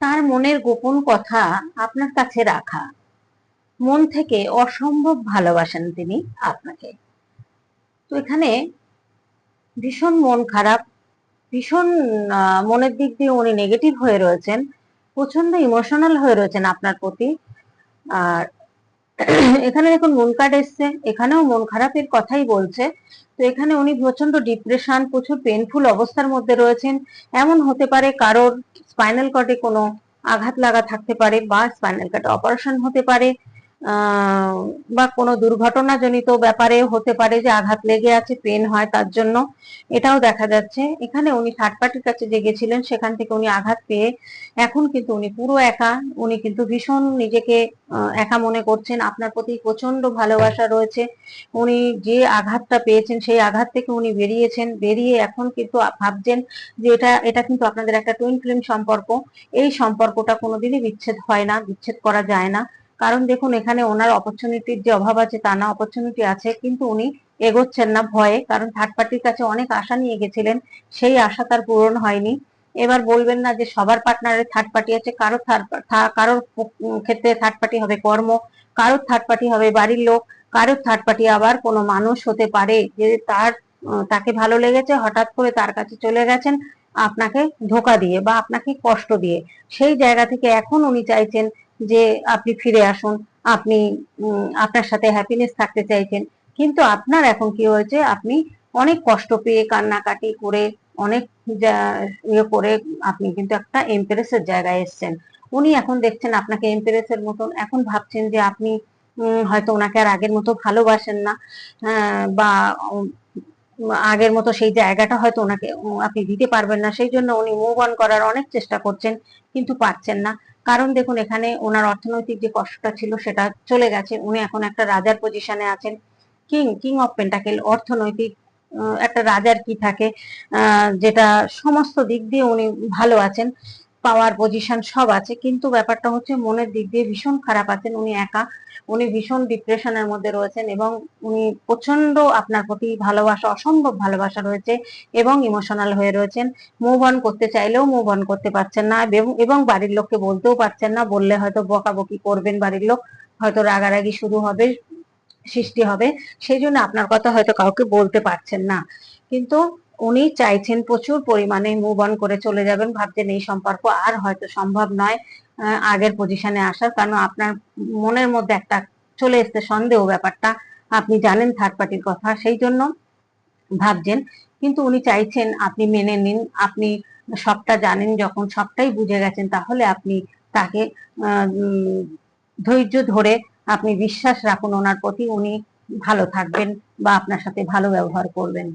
তার মনের গোপন কথা আপনার কাছে রাখা। মন থেকে অসম্ভব ভালোবাসেন তিনি আপনাকে। তো এখানে ভীষণ মন খারাপ, ভীষণ মনের দিক দিয়ে উনি নেগেটিভ হয়ে রয়েছেন প্রচণ্ড ইমোশনাল হয়ে রয়েছেন আপনার প্রতি। আর এখানে দেখুন, মন কার্ড এসছে। এখানেও মন খারাপের কথাই বলছে। তো এখানে উনি প্রচণ্ড ডিপ্রেশন প্রচুর পেনফুল অবস্থার মধ্যে রয়েছেন। এমন হতে পারে কারোর স্পাইনাল কর্ডে কোনো আঘাত লাগা থাকতে পারে বা স্পাইনাল কার্ড অপারেশন হতে পারে। বা কোনো দুর্ঘটনাজনিত ব্যাপারে হতে পারে যে আঘাত লেগে আছে, পেন হয় তার জন্য, এটাও দেখা যাচ্ছে। এখানে উনি থার্ড পার্টির কাছে যে গেছিলেন, সেখান থেকে উনি আঘাত পেয়ে এখন কিন্তু উনি পুরো একা, উনি কিন্তু ভীষণ নিজেকে একা মনে করছেন। আপনার প্রতি প্রচণ্ড ভালোবাসা রয়েছে। উনি যে আঘাতটা পেয়েছেন, সেই আঘাত থেকে উনি বেরিয়েছেন। বেরিয়ে এখন কিন্তু ভাবছেন যে এটা এটা কিন্তু আপনাদের একটা টুইন ফিল্ম সম্পর্ক। এই সম্পর্কটা কোনোদিনই বিচ্ছেদ হয় না, বিচ্ছেদ করা যায় না। কারণ দেখুন, এখানে ওনার অপরচুনিটির যে অভাব আছে, তা না অপরচুনিটি আছে, কিন্তু উনি এগোচ্ছেন না ভয়ে। কারণ থার্ড পার্টির কাছে অনেক আশা নিয়ে গেছিলেন, সেই আশা তার পূরণ হয়নি। এবার বলবেন না যে সবার পার্টনারের থার্ড পার্টি আছে, কারও থার্ড কারোর ক্ষেত্রে থার্ড পার্টি হবে কর্ম, কারোর থার্ড পার্টি হবে বাড়ির লোক, কারোর থার্ড পার্টি আবার কোনো মানুষ হতে পারে যে তার তাকে ভালো লেগেছে, হঠাৎ করে তার কাছে চলে গেছেন আপনাকে ধোকা দিয়ে বা আপনাকে কষ্ট দিয়ে। সেই জায়গা থেকে এখন উনি চাইছেন যে আপনি ফিরে আসুন আপনি আপনার সাথে হ্যাপিনেস থাকতে চাইছেন। কিন্তু আপনার এখন কি হয়েছে? আপনি অনেক কষ্ট পেয়ে কান্নাকাটি করে অনেক ইয়ে করে আপনি কিন্তু একটা এমপ্রেসের জায়গায় এসেছেন। উনি এখন দেখছেন আপনাকে এমপ্রেসের মতন। এখন ভাবছেন যে আপনি হয়তো ওনাকে আর আগের মতো ভালোবাসেন না। বা উম, আগের মতো সেই জায়গাটা হয়তো ওনাকে আপনি দিতে পারবেন না, সেই জন্য উনি মুভ অন করার অনেক চেষ্টা করছেন, কিন্তু পারছেন না। কারণ দেখুন, এখানে ওনার অর্থনৈতিক যে কষ্টটা ছিল সেটা চলে গেছে, উনি এখন একটা রাজার পজিশনে আছেন। কিং কিং অফ পেন্টাকেল অর্থনৈতিক একটা রাজার কি থাকে যেটা সমস্ত দিক দিয়ে উনি ভালো আছেন। পাওয়ার পজিশন সব আছে, কিন্তু ব্যাপারটা হচ্ছে মনের দিক দিয়ে ভীষণ খারাপ আছেন, উনি একা। উনি ভীষণ ডিপ্রেশনের মধ্যে রয়েছেন এবং উনি প্রচণ্ড আপনার প্রতি ভালোবাসা, অসম্ভব ভালোবাসা রয়েছে এবং ইমোশনাল হয়ে রয়েছেন। মুভ অন করতে চাইলেও মুভ অন করতে পারছেন না এবং- বাড়ির লোককে বলতেও পারছেন না, বললে হয়তো বকাবকি করবেন বাড়ির লোক, হয়তো রাগারাগি শুরু হবে, সৃষ্টি হবে। সেই জন্য আপনার কথা হয়তো কাউকে বলতে পারছেন না। কিন্তু উনি চাইছেন প্রচুর পরিমাণে মুভ অন করে চলে যাবেন, ভাবছেন এই সম্পর্ক আর হয়তো সম্ভব নয় আগের পজিশনে আসার কারণ আপনার মনের মধ্যে একটা চলে এসছে সন্দেহ ব্যাপারটা। আপনি জানেন থার্ড পার্টির কথা, সেই জন্য ভাবছেন। কিন্তু উনি চাইছেন আপনি মেনে নিন, আপনি সবটা জানেন, যখন সবটাই বুঝে গেছেন, তাহলে আপনি তাকে ধৈর্য ধরে আপনি বিশ্বাস রাখুন ওনার প্রতি, উনি ভালো থাকবেন বা আপনার সাথে ভালো ব্যবহার করবেন।